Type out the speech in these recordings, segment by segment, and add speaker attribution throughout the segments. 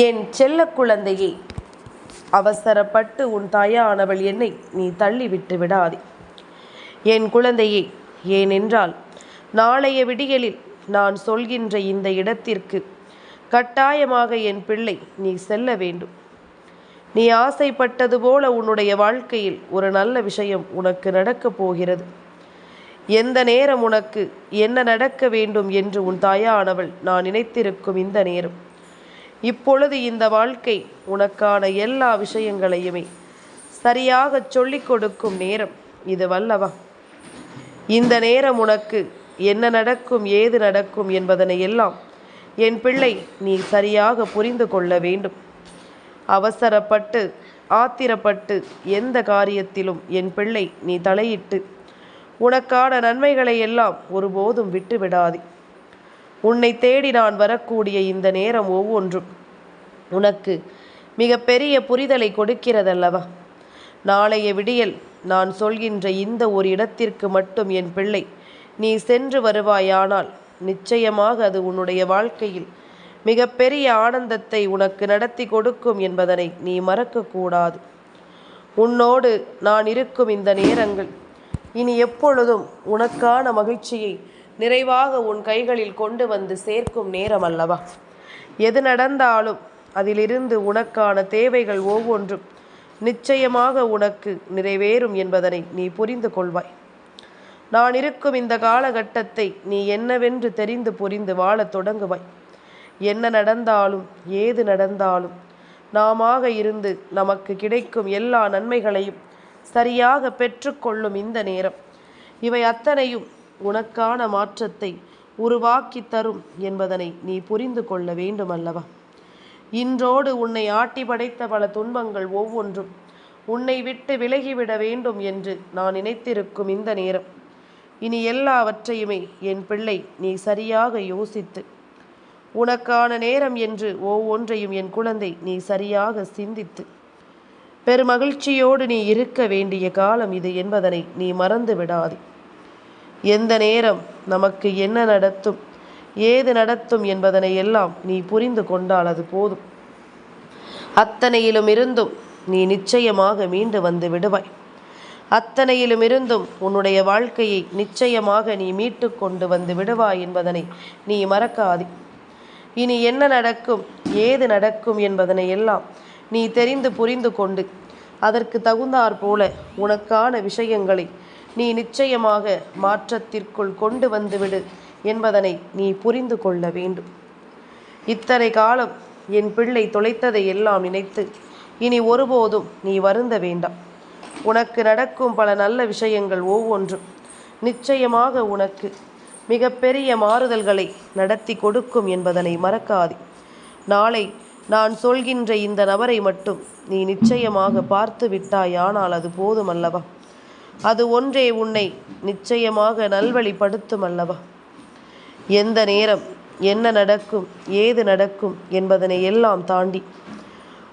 Speaker 1: என் செல்ல குழந்தையே அவசரப்பட்டு உன் தாயானவள் என்னை நீ தள்ளிவிட்டு விடாதே. என் குழந்தையே ஏனென்றால் நாளைய விடியலில் நான் சொல்கின்ற இந்த இடத்திற்கு கட்டாயமாக என் பிள்ளை நீ செல்ல வேண்டும். நீ ஆசைப்பட்டது போல உன்னுடைய வாழ்க்கையில் ஒரு நல்ல விஷயம் உனக்கு நடக்கப் போகிறது. எந்த நேரம் உனக்கு என்ன நடக்க வேண்டும் என்று உன் தாயானவள் நான் நினைத்திருக்கும் இந்த நேரம்? இப்பொழுது இந்த வாழ்க்கை உனக்கான எல்லா விஷயங்களையுமே சரியாக சொல்லிக் கொடுக்கும் நேரம் இது வல்லவா? இந்த நேரம் உனக்கு என்ன நடக்கும் ஏது நடக்கும் என்பதனை எல்லாம் என் பிள்ளை நீ சரியாக புரிந்து கொள்ள வேண்டும். அவசரப்பட்டு ஆத்திரப்பட்டு எந்த காரியத்திலும் என் பிள்ளை நீ தலையிட்டு உனக்கான நன்மைகளை எல்லாம் ஒருபோதும் விட்டுவிடாதே. உன்னை தேடி நான் வரக்கூடிய இந்த நேரம் ஒவ்வொன்றும் உனக்கு மிக பெரிய புரிதலை கொடுக்கிறதல்லவா? நாளைய விடியல் நான் சொல்கின்ற இந்த ஒரு இடத்திற்கு மட்டும் என் பிள்ளை நீ சென்று வருவாயானால் நிச்சயமாக அது உன்னுடைய வாழ்க்கையில் மிகப்பெரிய ஆனந்தத்தை உனக்கு நடத்தி கொடுக்கும் என்பதனை நீ மறக்கக்கூடாது. உன்னோடு நான் இருக்கும் இந்த நேரங்கள் இனி எப்பொழுதும் உனக்கான மகிழ்ச்சியை நிறைவாக உன் கைகளில் கொண்டு வந்து சேர்க்கும் நேரம் அல்லவா? எது நடந்தாலும் அதிலிருந்து உனக்கான தேவைகள் ஒவ்வொன்றும் நிச்சயமாக உனக்கு நிறைவேறும் என்பதனை நீ புரிந்து கொள்வாய். நான் இருக்கும் இந்த காலகட்டத்தை நீ என்னவென்று தெரிந்து புரிந்து வாழத் தொடங்குவாய். என்ன நடந்தாலும் ஏது நடந்தாலும் நாமாக இருந்து நமக்கு கிடைக்கும் எல்லா நன்மைகளையும் சரியாக பெற்றுக்கொள்ளும் இந்த நேரம். இவை அத்தனையும் உனக்கான மாற்றத்தை உருவாக்கி தரும் என்பதனை நீ புரிந்து கொள்ள வேண்டும் அல்லவா இன்றோடு உன்னை ஆட்டி படைத்த பல துன்பங்கள் ஒவ்வொன்றும் உன்னை விட்டு விலகிவிட வேண்டும் என்று நான் நினைத்திருக்கும் இந்த நேரம். இனி எல்லாவற்றையுமே என் பிள்ளை நீ சரியாக யோசித்து உனக்கான நேரம் என்று ஒவ்வொன்றையும் என் குழந்தை நீ சரியாக சிந்தித்து பெருமகிழ்ச்சியோடு நீ இருக்க வேண்டிய காலம் இது என்பதனை நீ மறந்து விடாதே எந்த நேரம் நமக்கு என்ன நடத்தும் ஏது நடத்தும் என்பதனை எல்லாம் நீ புரிந்து கொண்டால் அது போதும். அத்தனையிலும் இருந்தும் நீ நிச்சயமாக மீண்டு வந்து விடுவாய். அத்தனையிலும் இருந்தும் உன்னுடைய வாழ்க்கையை நிச்சயமாக நீ மீட்டு கொண்டு வந்து விடுவாய் என்பதனை நீ மறக்காதே. இனி என்ன நடக்கும் ஏது நடக்கும் என்பதனை எல்லாம் நீ தெரிந்து புரிந்து கொண்டு அதற்கு தகுந்தாற் போல உனக்கான விஷயங்களை நீ நிச்சயமாக மாற்றத்திற்குள் கொண்டு வந்துவிடு என்பதனை நீ புரிந்து கொள்ள வேண்டும். இத்தனை காலம் என் பிள்ளை தொலைத்ததை எல்லாம் நினைத்து இனி ஒருபோதும் நீ வருந்த வேண்டாம். உனக்கு நடக்கும் பல நல்ல விஷயங்கள் ஒவ்வொன்றும் நிச்சயமாக உனக்கு மிகப்பெரிய மாறுதல்களை நடத்தி கொடுக்கும் என்பதனை மறக்காதே. நாளை நான் சொல்கின்ற இந்த நபரை மட்டும் நீ நிச்சயமாக பார்த்து விட்டாயானால் அது போதும் அல்லவா அது ஒன்றே உன்னை நிச்சயமாக நல்வழிப்படுத்தும் அல்லவா? எந்த நேரம் என்ன நடக்கும் ஏது நடக்கும் என்பதனை எல்லாம் தாண்டி.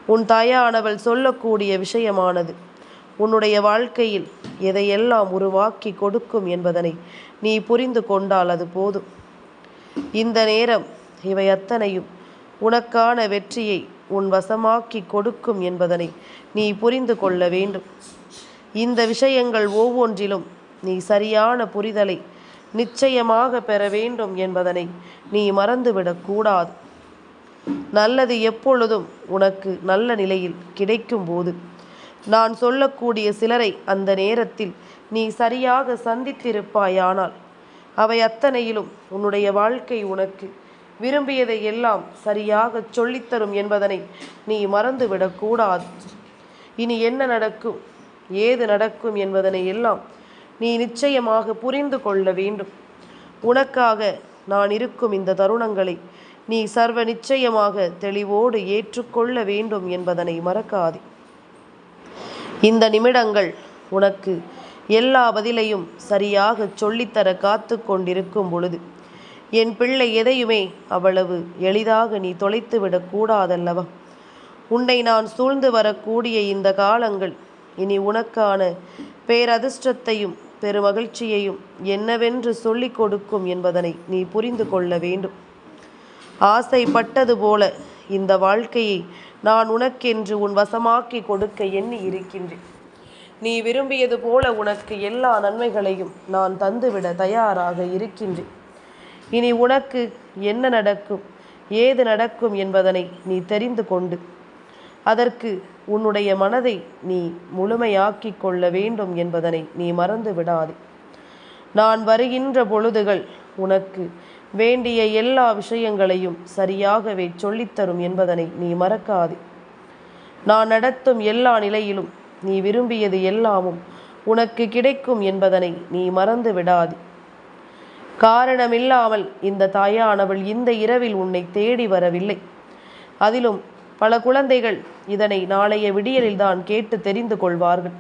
Speaker 1: உன் தாயானவள் சொல்லக்கூடிய விஷயமானது உன்னுடைய வாழ்க்கையில் எதையெல்லாம் உருவாக்கி கொடுக்கும் என்பதனை நீ புரிந்து கொண்டால் அது போதும். இந்த நேரம் இவை அத்தனையும் உனக்கான வெற்றியை உன் வசமாக்கி கொடுக்கும் என்பதனை நீ புரிந்து கொள்ள வேண்டும். இந்த விஷயங்கள் ஒவ்வொன்றிலும் நீ சரியான புரிதலை நிச்சயமாக பெற வேண்டும் என்பதனை நீ மறந்துவிடக்கூடாது நல்லது எப்பொழுதும் உனக்கு நல்ல நிலையில் கிடைக்கும் போது. நான் சொல்லக்கூடிய சிலரை அந்த நேரத்தில் நீ சரியாக சந்தித்திருப்பாயானால் அவை அத்தனையிலும் உன்னுடைய வாழ்க்கை உனக்கு விரும்பியதை எல்லாம் சரியாக சொல்லித்தரும் என்பதனை நீ மறந்துவிடக்கூடாது இனி என்ன நடக்கும்? ஏது நடக்கும் என்பதனை எல்லாம் நீ நிச்சயமாக புரிந்து கொள்ள வேண்டும். உனக்காக நான் இருக்கும் இந்த தருணங்களை நீ சர்வ நிச்சயமாக தெளிவோடு ஏற்றுக்கொள்ள வேண்டும் என்பதனை மறக்காதே. இந்த நிமிடங்கள் உனக்கு எல்லா பதிலையும் சரியாக சொல்லித்தர காத்து கொண்டிருக்கும் பொழுது என் பிள்ளை எதையுமே அவ்வளவு எளிதாக நீ தொலைத்து விடக்கூடாதல்லவா உன்னை நான் சூழ்ந்து வரக்கூடிய இந்த காலங்கள் இனி உனக்கான பேரதிர்ஷ்டத்தையும் பெருமகிழ்ச்சியையும் என்னவென்று சொல்லிக் கொடுக்கும் என்பதனை நீ புரிந்து கொள்ள வேண்டும். ஆசைப்பட்டது போல இந்த வாழ்க்கையை நான் உனக்கென்று உன் வசமாக்கி கொடுக்க எண்ணி இருக்கின்றேன். நீ விரும்பியது போல உனக்கு எல்லா நன்மைகளையும் நான் தந்துவிட தயாராக இருக்கின்றேன். இனி உனக்கு என்ன நடக்கும் ஏது நடக்கும் என்பதனை நீ தெரிந்து கொண்டு அதற்கு உன்னுடைய மனதை நீ முழுமையாக்கிக் கொள்ள வேண்டும் என்பதனை நீ மறந்து விடாதே. நான் வருகின்ற பொழுதுகள் உனக்கு வேண்டிய எல்லா விஷயங்களையும் சரியாகவே சொல்லித்தரும் என்பதனை நீ மறக்காதே. நான் நடத்தும் எல்லா நிலையிலும் நீ விரும்பியது எல்லாமும் உனக்கு கிடைக்கும் என்பதனை நீ மறந்து விடாது. காரணமில்லாமல் இந்த தாயானவள் இந்த இரவில் உன்னை தேடி வரவில்லை. அதிலும் பல குழந்தைகள் இதனை நாளைய விடியலில்தான் கேட்டு தெரிந்து கொள்வார்கள்.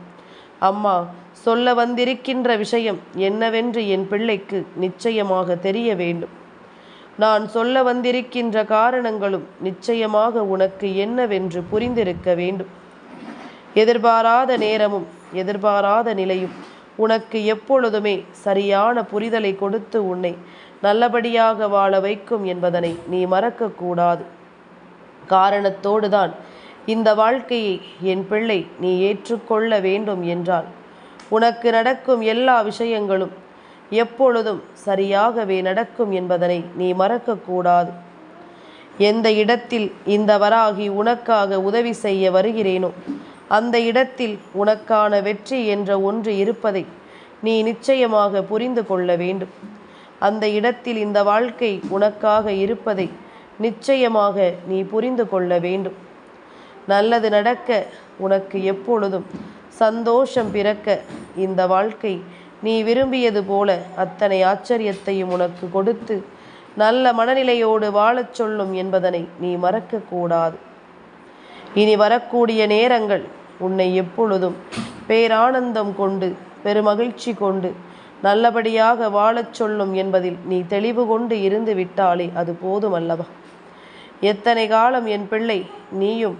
Speaker 1: அம்மா சொல்ல வந்திருக்கின்ற விஷயம் என்னவென்று என் பிள்ளைக்கு நிச்சயமாக தெரிய வேண்டும். நான் சொல்ல வந்திருக்கின்ற காரணங்களும் நிச்சயமாக உனக்கு என்னவென்று புரிந்திருக்க வேண்டும். எதிர்பாராத நேரமும் எதிர்பாராத நிலையும் உனக்கு எப்பொழுதுமே சரியான புரிதலை கொடுத்து உன்னை நல்லபடியாக வாழ வைக்கும் என்பதனை நீ மறக்கக்கூடாது. காரணத்தோடு தான் இந்த வாழ்க்கையை என் பிள்ளை நீ ஏற்றுக்கொள்ள வேண்டும் என்றால் உனக்கு நடக்கும் எல்லா விஷயங்களும் எப்பொழுதும் சரியாகவே நடக்கும் என்பதனை நீ மறக்கக்கூடாது. எந்த இடத்தில் இந்த வராகி உனக்காக உதவி செய்ய வருகிறேனோ அந்த இடத்தில் உனக்கான வெற்றி என்ற ஒன்று இருப்பதை நீ நிச்சயமாக புரிந்து கொள்ள வேண்டும். அந்த இடத்தில் இந்த வாழ்க்கை உனக்காக இருப்பதை நிச்சயமாக நீ புரிந்து கொள்ள வேண்டும். நல்லது நடக்க உனக்கு எப்பொழுதும் சந்தோஷம் பிறக்க இந்த வாழ்க்கை நீ விரும்பியது போல அத்தனை ஆச்சரியத்தையும் உனக்கு கொடுத்து நல்ல மனநிலையோடு வாழச் சொல்லும் என்பதனை நீ மறக்கக்கூடாது. இனி வரக்கூடிய நேரங்கள் உன்னை எப்பொழுதும் பேரானந்தம் கொண்டு பெருமகிழ்ச்சி கொண்டு நல்லபடியாக வாழச் சொல்லும் என்பதில் நீ தெளிவு கொண்டு இருந்து விட்டாலே அது போதும் அல்லவா எத்தனை காலம் என் பிள்ளை? நீயும்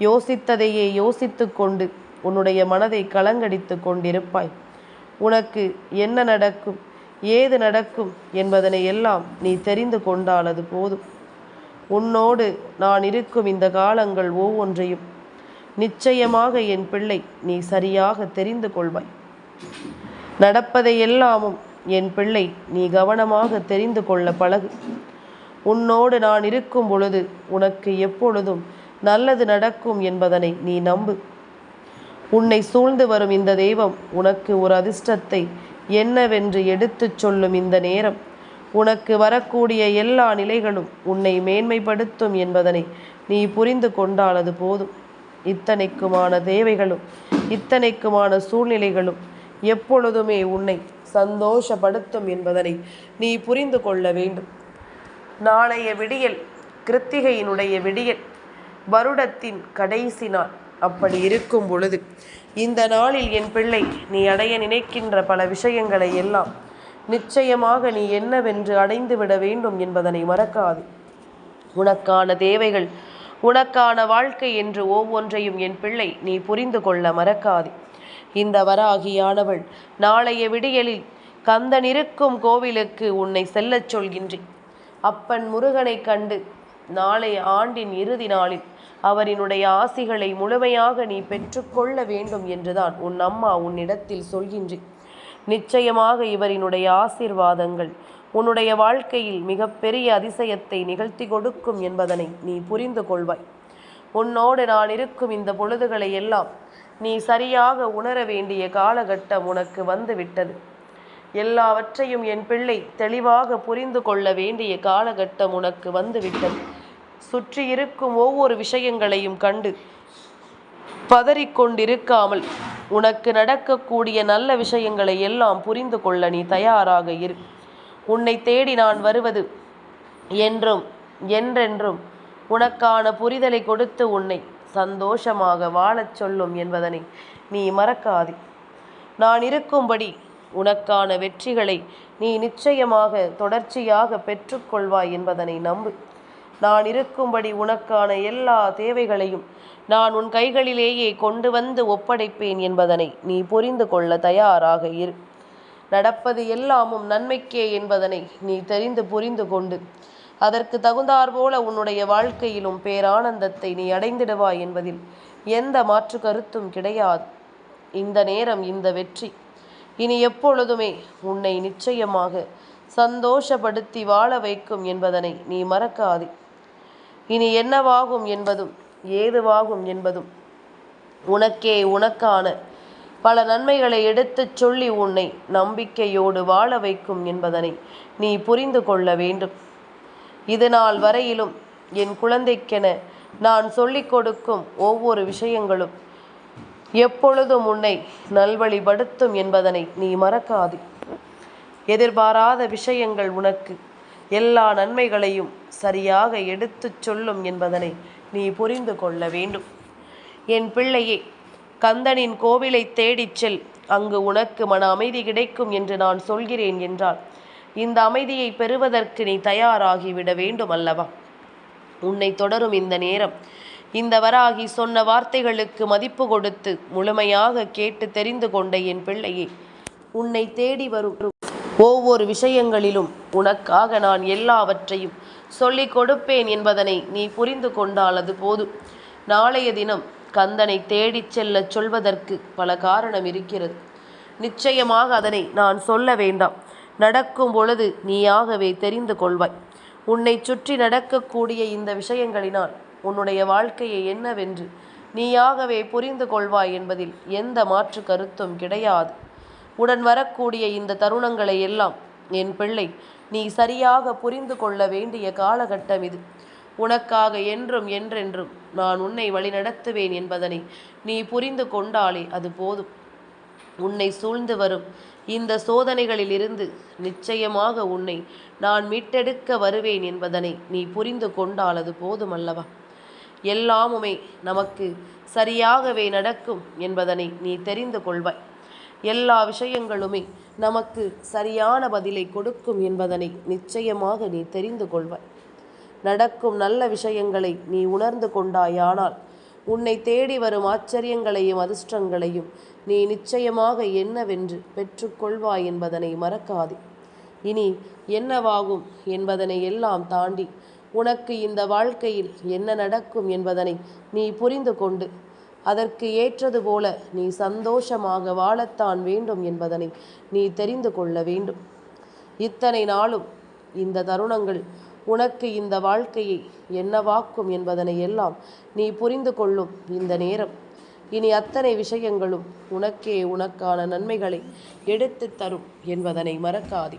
Speaker 1: யோசித்ததையே யோசித்து கொண்டு உன்னுடைய மனதை கலங்கடித்து கொண்டிருப்பாய். உனக்கு என்ன நடக்கும்? ஏது நடக்கும் என்பதனை எல்லாம் நீ தெரிந்து கொண்டாலது போதும். உன்னோடு நான் இருக்கும் இந்த காலங்கள் ஒவ்வொன்றையும் நிச்சயமாக என் பிள்ளை நீ சரியாக தெரிந்து கொள்வாய். நடப்பதை எல்லாமும் என் பிள்ளை நீ கவனமாக தெரிந்து கொள்ள பழகு. உன்னோடு நான் இருக்கும் பொழுது உனக்கு எப்பொழுதும் நல்லது நடக்கும் என்பதனை நீ நம்பு. உன்னை சூழ்ந்து வரும் இந்த தெய்வம் உனக்கு ஒரு அதிர்ஷ்டத்தை என்னவென்று எடுத்துச் சொல்லும் இந்த நேரம். உனக்கு வரக்கூடிய எல்லா நிலைகளும் உன்னை மேன்மைப்படுத்தும் என்பதனை நீ புரிந்து கொண்டால் அது போதும். இத்தனைக்குமான தேவைகளும் இத்தனைக்குமான சூழ்நிலைகளும் எப்பொழுதுமே உன்னை சந்தோஷப்படுத்தும் என்பதனை நீ புரிந்து கொள்ள வேண்டும். நாளைய விடியல் கிருத்திகையினுடைய விடியல் வருடத்தின் கடைசி நாள். அப்படி இருக்கும் பொழுது இந்த நாளில் என் பிள்ளை நீ அடைய நினைக்கின்ற பல விஷயங்களை எல்லாம் நிச்சயமாக நீ என்னவென்று அடைந்து விட வேண்டும் என்பதனை மறக்காது. உனக்கான தேவைகள் உனக்கான வாழ்க்கை என்று ஒவ்வொன்றையும் என் பிள்ளை நீ புரிந்து கொள்ள மறக்காது. இந்த வராகியானவள் நாளைய விடியலில் கந்தன் இருக்கும் கோவிலுக்கு உன்னை செல்லச் சொல்கின்றேன். அப்பன் முருகனை கண்டு நாளை ஆண்டின் இறுதி நாளில் அவரினுடைய ஆசிகளை முழுமையாக நீ பெற்றுக்கொள்ள வேண்டும் என்றுதான் உன் அம்மா உன்னிடத்தில் சொல்கின்றேன் நிச்சயமாக இவரினுடைய ஆசீர்வாதங்கள் உன்னுடைய வாழ்க்கையில் மிகப்பெரிய அதிசயத்தை நிகழ்த்தி கொடுக்கும் என்பதனை நீ புரிந்து கொள்வாய். உன்னோடு நான் இருக்கும் இந்த பொழுதுகளை எல்லாம் நீ சரியாக உணர வேண்டிய காலகட்டம் உனக்கு வந்துவிட்டது. எல்லாவற்றையும் என் பிள்ளை தெளிவாக புரிந்து கொள்ள வேண்டிய காலகட்டம் உனக்கு வந்துவிட்டது. சுற்றி இருக்கும் ஒவ்வொரு விஷயங்களையும் கண்டு பதறிக்கொண்டிருக்காமல் உனக்கு நடக்கக்கூடிய நல்ல விஷயங்களை எல்லாம் புரிந்து கொள்ள நீ தயாராக இரு. உன்னை தேடி நான் வருவது என்றும் என்றென்றும் உனக்கான புரிதலை கொடுத்து உன்னை சந்தோஷமாக வாழச் சொல்லும் என்பதனை நீ மறக்காதே. நான் இருக்கும்படி உனக்கான வெற்றிகளை நீ நிச்சயமாக தொடர்ச்சியாக பெற்றுக்கொள்வாய் என்பதனை நம்பு. நான் இருக்கும்படி உனக்கான எல்லா தேவைகளையும் நான் உன் கைகளிலேயே கொண்டு வந்து ஒப்படைப்பேன் என்பதனை நீ புரிந்து கொள்ள தயாராக இரு. நடப்பது எல்லாமும் நன்மைக்கே என்பதனை நீ தெரிந்து புரிந்து கொண்டு அதற்கு தகுந்தாற்போல உன்னுடைய வாழ்க்கையிலும் பேரானந்தத்தை நீ அடைந்திடுவாய் என்பதில் எந்த மாற்று கருத்தும் கிடையாது. இந்த நேரம் இந்த வெற்றி. இனி எப்பொழுதுமே உன்னை நிச்சயமாக சந்தோஷப்படுத்தி வாழ வைக்கும் என்பதனை நீ மறக்காதே. இனி என்னவாகும் என்பதும் ஏதுவாகும் என்பதும் உனக்கே உனக்கான பல நன்மைகளை எடுத்துச் சொல்லி உன்னை நம்பிக்கையோடு வாழ வைக்கும் என்பதனை நீ புரிந்து கொள்ள வேண்டும். இது நாள் வரையிலும் என் குழந்தைக்கென நான் சொல்லிக் கொடுக்கும் ஒவ்வொரு விஷயங்களும் எப்பொழுதும் உன்னை நல்வழிப்படுத்தும் என்பதனை நீ மறக்காது. எதிர்பாராத விஷயங்கள் உனக்கு எல்லா நன்மைகளையும் சரியாக எடுத்துச் சொல்லும் என்பதனை நீ புரிந்து கொள்ள வேண்டும். என் பிள்ளையே கந்தனின் கோவிலை தேடிச் செல். அங்கு உனக்கு மன அமைதி கிடைக்கும் என்று நான் சொல்கிறேன் என்றால் இந்த அமைதியை பெறுவதற்கு நீ தயாராகிவிட வேண்டும் அல்லவா? உன்னை தொடரும் இந்த நேரம் இந்த வராகி சொன்ன வார்த்தைகளுக்கு மதிப்பு கொடுத்து முழுமையாக கேட்டு தெரிந்து கொண்ட என் பிள்ளையே உன்னை தேடி வரும் ஒவ்வொரு விஷயங்களிலும் உனக்காக நான் எல்லாவற்றையும் சொல்லிக் கொடுப்பேன் என்பதனை நீ புரிந்து கொண்டால் அது போதும். நாளைய தினம் கந்தனை தேடிச் செல்லச் சொல்வதற்கு பல காரணம் இருக்கிறது. நிச்சயமாக அதனை நான் சொல்ல வேண்டாம். நடக்கும் பொழுது நீயாகவே தெரிந்து கொள்வாய். உன்னை சுற்றி நடக்கக்கூடிய இந்த விஷயங்களினால் உன்னுடைய வாழ்க்கையை என்னவென்று நீயாகவே புரிந்து கொள்வாய் என்பதில் எந்த மாற்று கருத்தும் கிடையாது. உடன் வரக்கூடிய இந்த தருணங்களை எல்லாம் என் பிள்ளை நீ சரியாக புரிந்து கொள்ள வேண்டிய காலகட்டம் இது. உனக்காக என்றும் என்றென்றும் நான் உன்னை வழிநடத்துவேன் என்பதனை நீ புரிந்து கொண்டாலே அது போதும். உன்னை சூழ்ந்து வரும் இந்த சோதனைகளிலிருந்து நிச்சயமாக உன்னை நான் மீட்டெடுக்க வருவேன் என்பதனை நீ புரிந்து கொண்டால் அது போதும் அல்லவா எல்லாமுமே நமக்கு சரியாகவே நடக்கும் என்பதனை நீ தெரிந்து கொள்வாய். எல்லா விஷயங்களுமே நமக்கு சரியான பதிலை கொடுக்கும் என்பதனை நிச்சயமாக நீ தெரிந்து கொள்வாய். நடக்கும் நல்ல விஷயங்களை நீ உணர்ந்து கொண்டாயானால் உன்னை தேடி வரும் ஆச்சரியங்களையும் அதிர்ஷ்டங்களையும் நீ நிச்சயமாக என்னவென்று பெற்றுக்கொள்வாய் என்பதனை மறக்காதே. இனி என்னவாகும் என்பதனை எல்லாம் தாண்டி உனக்கு இந்த வாழ்க்கையில் என்ன நடக்கும் என்பதனை நீ புரிந்து கொண்டு அதற்கு ஏற்றது போல நீ சந்தோஷமாக வாழத்தான் வேண்டும் என்பதனை நீ தெரிந்து கொள்ள வேண்டும். இத்தனை நாளும் இந்த தருணங்கள் உனக்கு இந்த வாழ்க்கையை என்னவாக்கும் என்பதனை எல்லாம் நீ புரிந்து கொள்ளும் இந்த நேரம். இனி அத்தனை விஷயங்களும் உனக்கே உனக்கான நன்மைகளை எடுத்து தரும் என்பதனை மறக்காதே.